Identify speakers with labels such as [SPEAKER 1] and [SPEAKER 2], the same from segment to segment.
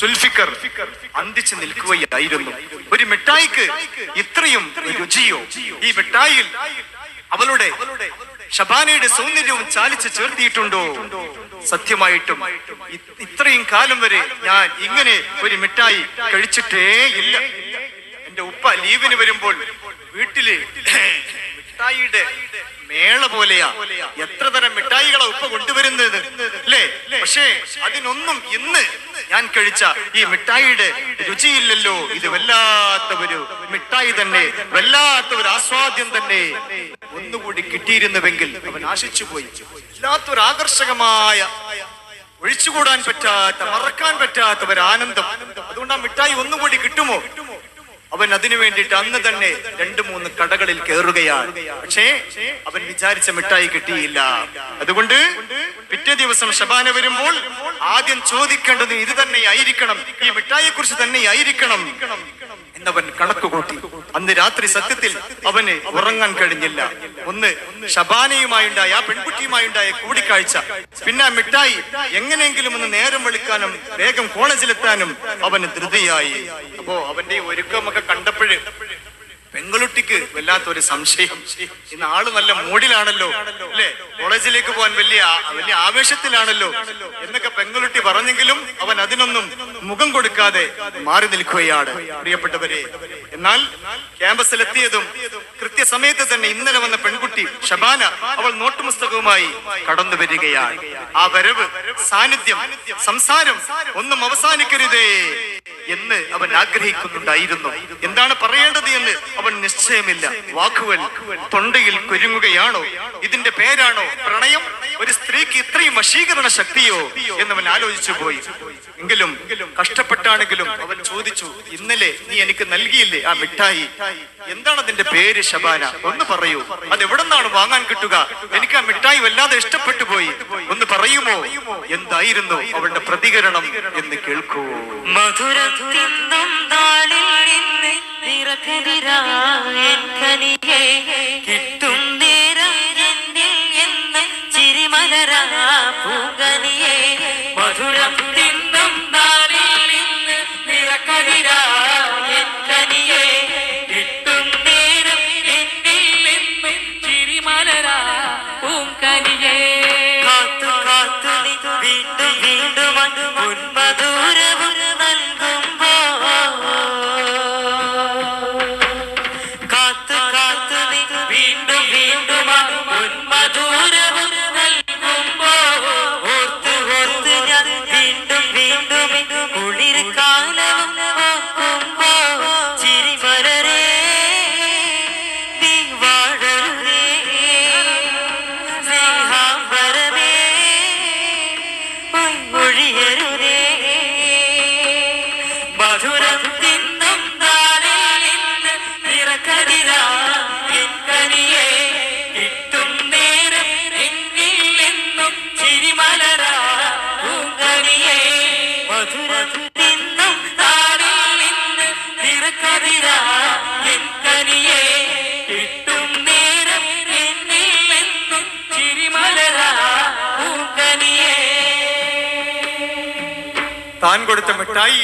[SPEAKER 1] സുൽഫിക്കർ അന്തിച്ചു നിൽക്കുകയായിരുന്നു. ഒരു മിഠായിക്ക് ഇത്രയും രുചിയോ? ഈ മിഠായിൽ അവളുടെ ഷബാനയുടെ സൗന്ദര്യവും ചാലിച്ച് ചേർത്തിയിട്ടുണ്ടോ? സത്യമായിട്ടും ഇത്രയും കാലം വരെ ഞാൻ ഇങ്ങനെ ഒരു മിഠായി കഴിച്ചിട്ടേ ഇല്ല. എന്റെ ഉപ്പ ലീവിന് വരുമ്പോൾ വീട്ടിൽ മിഠായിയുടെ മേള പോലെയാ എത്ര തരം മിഠായികളാ ഉപ്പ കൊണ്ടുവരുന്നത്? അല്ലേ? പക്ഷേ അതിനൊന്നും ഇന്ന് ഞാൻ കഴിച്ച ഈ മിഠായിയുടെ രുചിയില്ലല്ലോ. ഇത് വല്ലാത്ത ഒരു മിഠായി തന്നെ വല്ലാത്ത ഒരു ആസ്വാദ്യം തന്നെ. ഒന്നുകൂടി കിട്ടിയിരുന്നുവെങ്കിൽ അവൻ ആശിച്ചു പോയി വല്ലാത്തൊരു ആകർഷകമായ ഒഴിച്ചുകൂടാൻ പറ്റാത്ത മറക്കാൻ പറ്റാത്ത ഒരു ആനന്ദം അതുകൊണ്ട് ആ മിഠായി ഒന്നുകൂടി കിട്ടുമോ? അവൻ അതിനു വേണ്ടിയിട്ട് അന്ന് തന്നെ രണ്ടു മൂന്ന് കടകളിൽ കയറുകയാണ്. പക്ഷേ അവൻ വിചാരിച്ച മിഠായി കിട്ടിയില്ല. അതുകൊണ്ട് പിറ്റേ ദിവസം ഷബാന വരുമ്പോൾ ആദ്യം ചോദിക്കേണ്ടത് ഇത് തന്നെ ആയിരിക്കണം ഈ മിഠായിയെ കുറിച്ച് തന്നെ ആയിരിക്കണം എന്നവൻ കണക്ക് കൂട്ടി അന്ന് രാത്രി സത്യത്തിൽ അവന് ഉറങ്ങാൻ കഴിഞ്ഞില്ല. ഒന്ന് ഷബാനയുമായുണ്ടായ ആ പെൺകുട്ടിയുമായുണ്ടായ കൂടിക്കാഴ്ച. പിന്നെ മിഠായി എങ്ങനെയെങ്കിലും ഒന്ന് നേരം വെളുക്കാനും വേഗം കോളേജിലെത്താനും അവന് ധൃതിയായി. അപ്പോ അവന്റെ ഒരുക്കമൊക്കെ കണ്ടപ്പോഴ് പെങ്കുളുട്ടിക്ക് വല്ലാത്തൊരു സംശയം. ഇന്ന് ആൾ നല്ല മൂഡിലാണല്ലോ അല്ലെ? കോളേജിലേക്ക് പോകാൻ വലിയ വലിയ ആവേശത്തിലാണല്ലോ എന്നൊക്കെ പെങ്കുളുട്ടി പറഞ്ഞെങ്കിലും അവൻ അതിനൊന്നും മുഖം കൊടുക്കാതെ മാറി നിൽക്കുകയാണ് പ്രിയപ്പെട്ടവരെ. എന്നാൽ ക്യാമ്പസിലെത്തിയതും കൃത്യസമയത്ത് തന്നെ ഇന്നലെ വന്ന പെൺകുട്ടി ഷബാന അവൾ നോട്ടുപുസ്തകവുമായി കടന്നു വരികയാണ്. ആ വരവ് സാന്നിധ്യം സംസാരം ഒന്നും അവസാനിക്കരുതേ. എന്ന് അവൻ ആഗ്രഹിക്കുന്നുണ്ടായിരുന്നു. എന്താണ് പറയേണ്ടത് എന്ന് അവൻ നിശ്ചയമില്ല. വാക്കുകൾ തൊണ്ടയിൽ കുരുങ്ങുകയാണോ? ഇതിന്റെ പേരാണോ പ്രണയം? ഒരു സ്ത്രീക്ക് ഇത്രയും വശീകരണ ശക്തിയോ എന്നവൻ ആലോചിച്ചു പോയി. എങ്കിലും കഷ്ടപ്പെട്ടാണെങ്കിലും അവൻ ചോദിച്ചു ഇന്നലെ നീ എനിക്ക് നൽകിയില്ലേ ആ മിഠായി? എന്താണ് അതിന്റെ പേര് ശബാന? ഒന്ന് പറയൂ. അത് എവിടെ വാങ്ങാൻ കിട്ടുക? എനിക്ക് ആ മിഠായി വല്ലാതെ ഇഷ്ടപ്പെട്ടു പോയി. ഒന്ന് പറയുമോ? എന്തായിരുന്നു അവളുടെ പ്രതികരണം എന്ന് കേൾക്കൂ.
[SPEAKER 2] മധുരം തിന്നും നാളിൽ നിന്ന് നിറകതിരായൻ കിട്ടും നേരം എന്നിൽ എന്ന് ചിരിമലരാ മധുരം തിന്നും നാളിൽ നിന്ന് നിറകതിരായൻ കനിയെ കിട്ടും നേരം എന്നിൽ എന്ന് ചിരിമലരാ പൂങ്കനിയെ കാത്തു കാത്തു വീണ്ടും വീണ്ടും
[SPEAKER 1] താൻ കൊടുത്ത മിഠായി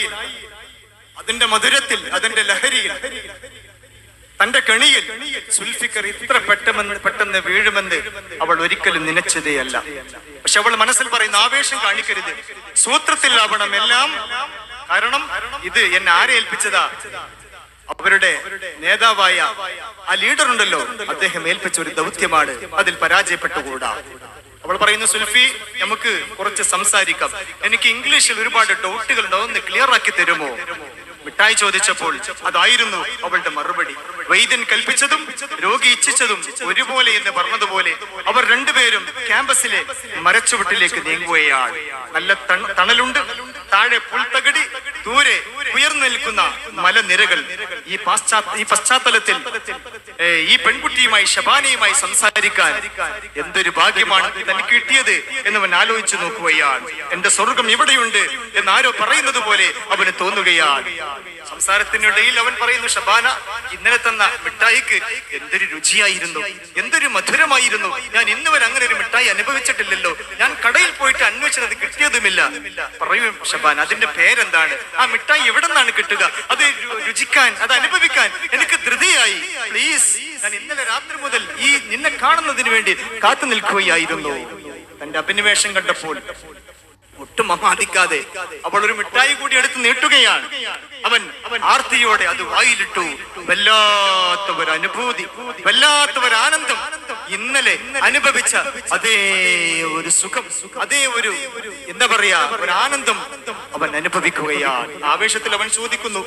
[SPEAKER 1] അതിന്റെ മധുരത്തിൽ അതിന്റെ ലഹരിയിൽ തന്റെ കെണിയിൽ സുൽഫിക്കർ ഇത്ര പെട്ടെന്ന് പെട്ടെന്ന് വീഴുമെന്ന് അവൾ ഒരിക്കലും നനച്ചതേയല്ല. പക്ഷെ അവൾ മനസ്സിൽ പറയുന്ന ആവേശം കാണിക്കരുത്. സൂത്രത്തിലാവണം എല്ലാം. കാരണം ഇത് എന്നെ ആരെ ഏൽപ്പിച്ചതാ? അവരുടെ നേതാവായ ആ ലീഡർ ഉണ്ടല്ലോ അദ്ദേഹം ഏൽപ്പിച്ച ഒരു ദൗത്യമാണ്. അതിൽ പരാജയപ്പെട്ടുകൂടാ. അവൾ പറയുന്ന സുൽഫി നമുക്ക് കുറച്ച് സംസാരിക്കാം. എനിക്ക് ഇംഗ്ലീഷിൽ ഒരുപാട് ഡൗട്ടുകൾ ഉണ്ട്. ക്ലിയർ ആക്കി തരുമോ? മിഠായി ചോദിച്ചപ്പോൾ അതായിരുന്നു അവളുടെ മറുപടി. വൈദ്യൻ കൽപ്പിച്ചതും രോഗി ഇച്ഛിച്ചതും ഒരുപോലെ എന്ന് പറഞ്ഞതുപോലെ അവർ രണ്ടുപേരും ക്യാമ്പസിലെ മരച്ചുവട്ടിലേക്ക് നീങ്ങുകയാണ്. നല്ല തണലുണ്ട്. താഴെ പുൽത്തകടി ദൂരെ ഉയർന്നു നിൽക്കുന്ന മലനിരകൾ. ഈ പാശ്ചാത്യ ഈ പശ്ചാത്തലത്തിൽ ഈ പെൺകുട്ടിയുമായി ശബാനയുമായി സംസാരിക്കാൻ എന്തൊരു ഭാഗ്യമാണ് തനിക്ക് കിട്ടിയത് എന്നവൻ ആലോചിച്ചു നോക്കുകയാണ്. എന്റെ സ്വർഗം ഇവിടെയുണ്ട് എന്ന് ആരോ പറയുന്നത് പോലെ അവന് തോന്നുകയാണ്. സംസാരത്തിനിടയിൽ അവൻ പറയുന്നു ഷബാന ഇന്നലെ തന്ന മിഠായിക്ക് എന്തൊരു രുചിയായിരുന്നു. എന്തൊരു മധുരമായിരുന്നു. ഞാൻ ഇന്നുവരെ അങ്ങനെ ഒരു മിഠായി അനുഭവിച്ചിട്ടില്ലല്ലോ. ഞാൻ കടയിൽ പോയിട്ട് അന്വേഷിച്ചത് അത് പറയും ഷബാൻ അതിന്റെ പേരെന്താണ്? ആ മിഠായി എവിടെ നിന്നാണ് കിട്ടുക? അത് രുചിക്കാൻ അത് അനുഭവിക്കാൻ എനിക്ക് ധൃതിയായി. പ്ലീസ് ഞാൻ ഇന്നലെ രാത്രി മുതൽ ഈ നിന്നെ കാണുന്നതിന് വേണ്ടി കാത്തു നിൽക്കുകയായിരുന്നു. തന്റെ അഭിനിവേശം കണ്ടപ്പോൾ ഒട്ടും അമാദിക്കാതെ അവൾ ഒരു മിഠായി കൂടി എടുത്ത് നീട്ടുകയാണ്. അവൻ ആർത്തിയോടെ അത് വായിലിട്ടു. വല്ലാത്ത ഒരു ഇന്നലെ അനുഭവിച്ച അതേ ഒരു സുഖം അതേ ഒരു എന്താ പറയാ ഒരു ആനന്ദം അവൻ അനുഭവിക്കുകയാണ്. ആവേശത്തിൽ അവൻ ചോദിക്കുന്നു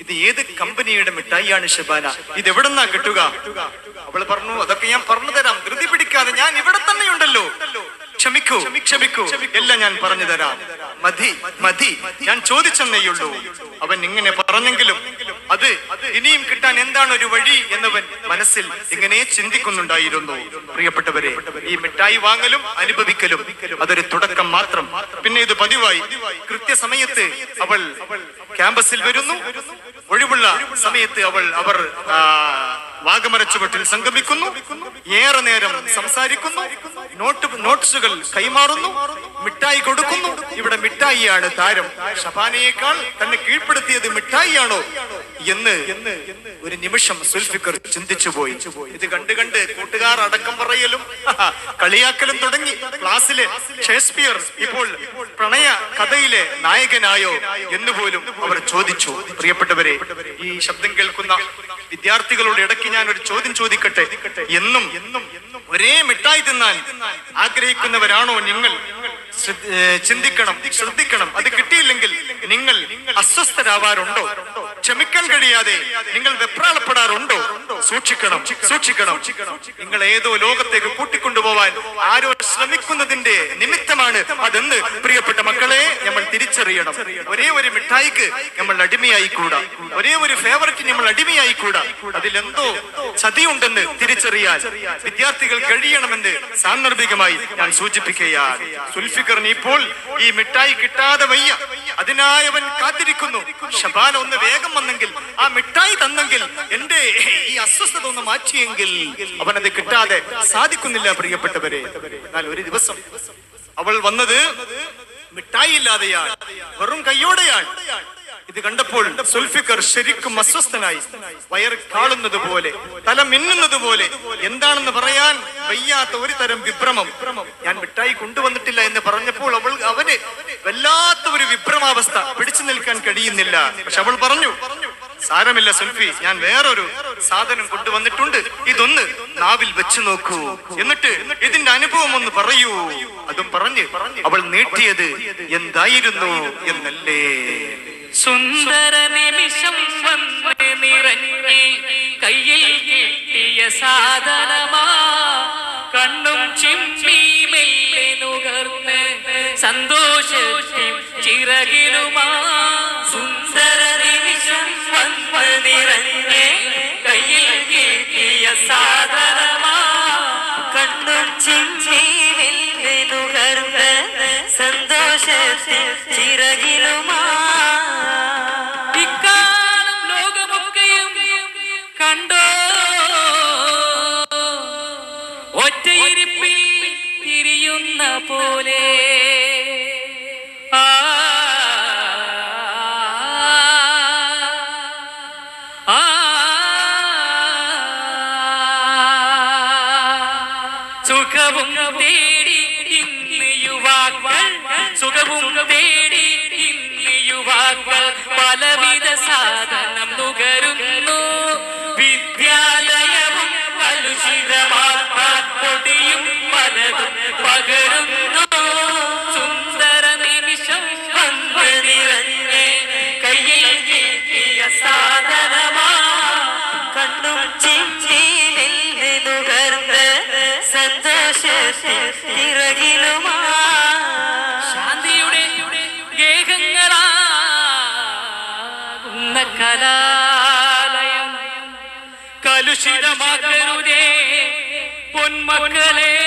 [SPEAKER 1] ഇത് ഏത് കമ്പനിയുടെ മിഠായിയാണ് ഷബാന? ഇത് എവിടെന്നാ കിട്ടുക? അവൾ പറഞ്ഞു അതൊക്കെ ഞാൻ പറഞ്ഞു തരാം ധൃതി പിടിക്കാതെ ഞാൻ ഇവിടെ തന്നെ ഉണ്ടല്ലോ ക്ഷമിക്കൂ ക്ഷമിക്കൂ എല്ലാം ഞാൻ പറഞ്ഞു തരാം. മതി മതി ഞാൻ ചോദിച്ചെന്നേയുള്ളൂ അവൻ ഇങ്ങനെ പറഞ്ഞെങ്കിലും അത് ഇനിയും കിട്ടാൻ എന്താണ് ഒരു വഴി എന്നവൻ മനസ്സിൽ ഇങ്ങനെ ചിന്തിക്കുന്നുണ്ടായിരുന്നു. പ്രിയപ്പെട്ടവരെ ഈ മിഠായി വാങ്ങലും അനുഭവിക്കലും അതൊരു തുടക്കം മാത്രം. പിന്നെ ഇത് പതിവായി. കൃത്യസമയത്ത് അവൾ ക്യാമ്പസിൽ വരുന്നു. ഒഴിവുള്ള സമയത്ത് അവൾ അവർ ആ, വാഗമര സംഗമിക്കുന്നു. ഏറെ നേരം സംസാരിക്കുന്നു. നോട്ട് നോട്ട്സുകൾ കൈമാറുന്നു. മിഠായി കൊടുക്കുന്നു. ഇവിടെ മിഠായിയാണ് താരം. ഷബാനയേക്കാൾ തന്നെ കീഴ്പ്പെടുത്തിയത് മിഠായിയാണോ? എന്ന് ഒരു നിമിഷം സുൽഫിക്കർ ചിന്തിച്ചു പോയി ഇത് കണ്ട് കണ്ട് കൂട്ടുകാർ അടക്കം പറയലും കളിയാക്കലും തുടങ്ങി. ക്ലാസ്സിലെ ഷേക്സ്പിയർ ഇപ്പോൾ പ്രണയ കഥയിലെ നായകനായോ എന്ന് പോലും അവർ ചോദിച്ചു. പ്രിയപ്പെട്ടവരെ ഈ ശബ്ദം കേൾക്കുന്ന വിദ്യാർത്ഥികളുടെ ഇടയ്ക്ക് ഞാൻ ഒരു ചോദ്യം ചോദിക്കട്ടെ? എന്നും എന്നും ഒരേ മിഠായി തിന്നാൻ ആഗ്രഹിക്കുന്നവരാണോ നിങ്ങൾ? ചിന്തിക്കണം ശ്രദ്ധിക്കണം. അത് കിട്ടിയില്ലെങ്കിൽ നിങ്ങൾ അസ്വസ്ഥരാവാറുണ്ടോ? ക്ഷമിക്കാൻ കഴിയാതെ നിങ്ങൾ വെപ്രാളപ്പെടാറുണ്ടോ? സൂക്ഷിക്കണം സൂക്ഷിക്കണം. നിങ്ങൾ ഏതോ ലോകത്തേക്ക് കൂട്ടിക്കൊണ്ടുപോവാൻ ആരോ ശ്രമിക്കുന്നതിന്റെ നിമിത്തമാണ് അതെന്ന് പ്രിയപ്പെട്ട മക്കളെ നമ്മൾ തിരിച്ചറിയണം. ഒരേ ഒരു മിഠായിക്ക് നമ്മൾ അടിമയായി കൂടാ ഒരേ ഒരു ഫേവററ്റ് നമ്മൾ അടിമയായി കൂടാ അതിലെന്തോ ചതിയുണ്ടെന്ന് തിരിച്ചറിയാൻ വിദ്യാർത്ഥികൾ കഴിയണമെന്ന് സാന്ദർഭികമായി ഞാൻ സൂചിപ്പിക്കുകയാണ്. സുൽഫിക്കറിന് ഇപ്പോൾ ഈ മിഠായി കിട്ടാതെ വയ്യ. അതിനായി അവൻ കാത്തിരിക്കുന്നു. ഷബാന ഒന്ന് വേഗം വന്നെങ്കിൽ ആ മിഠായി തന്നെങ്കിൽ എന്റെ ഈ അസ്വസ്ഥത ഒന്ന് മാറ്റിയെങ്കിൽ അവനത് കിട്ടാതെ സാധിക്കുന്നില്ല പ്രിയപ്പെട്ടവരെ. എന്നാൽ ഒരു ദിവസം അവൾ വന്നത് മിഠായി ഇല്ലാതെയാണ് വെറും കയ്യോടെയാണ്. ഇത് കണ്ടപ്പോൾ സുൽഫിക്കർ ശരിക്കും അസ്വസ്ഥനായി. വയർ കാളുന്നത് പോലെ തല മിന്നുന്നത് പോലെ എന്താണെന്ന് പറയാൻ വയ്യാത്ത ഒരു തരം വിഭ്രമം ഞാൻ മിഠായി കൊണ്ടുവന്നിട്ടില്ല എന്ന് പറഞ്ഞപ്പോൾ അവൾ അവന് വല്ലാത്ത ഒരു വിഭ്രമാവസ്ഥ പിടിച്ചു നിൽക്കാൻ കഴിയുന്നില്ല. പക്ഷെ അവൾ പറഞ്ഞു സാരമില്ല സുൽഫി ഞാൻ വേറൊരു സാധനം കൊണ്ടുവന്നിട്ടുണ്ട്. ഇതൊന്ന് നാവിൽ വെച്ചു നോക്കൂ. എന്നിട്ട് ഇതിന്റെ അനുഭവം ഒന്ന് പറയൂ. അതും പറഞ്ഞ് അവൾ നീട്ടിയത് എന്തായിരുന്നു എന്നല്ലേ?
[SPEAKER 3] സുന്ദര നിമിഷം വന്ന് നിറഞ്ഞ് കയ്യിൽ കിട്ടിയ സാധനമാ. കണ്ണും ചിമ്മി മെല്ലെ നുകർന്ന് സന്തോഷത്തിൽ ചിറകിലുമാ. സുന്ദര നിമിഷം വന്ന് നിറഞ്ഞ് കയ്യിൽ കിട്ടിയ സാധനമാ. കണ്ണും ചിമ്മി മെല്ലെ നുകർന്ന് സന്തോഷത്തിൽ ചിറകിലുമാ. സുഖവും തേടി ഇന്ന് യുവാക്കൾ സുഖവും തേടി ഇന്ന് യുവാക്കൾ. പലവിധ സാധനം നുകരുന്നു തിറകിലുമാ ശാന്തിയുടെ ഗേഹങ്ങളാകുന്ന കലാലയം. കലുഷിതമാകരുതേ പൊന്മക്കളെ.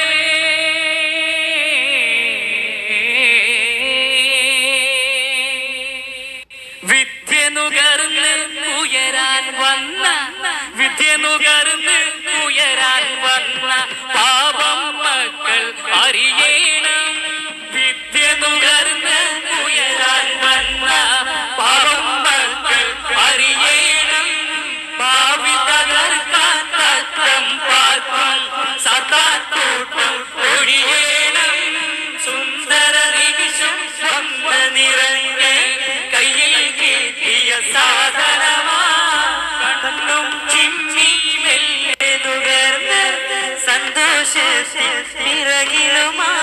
[SPEAKER 2] സന്തോഷത്തിൽ പിറകിലുമായി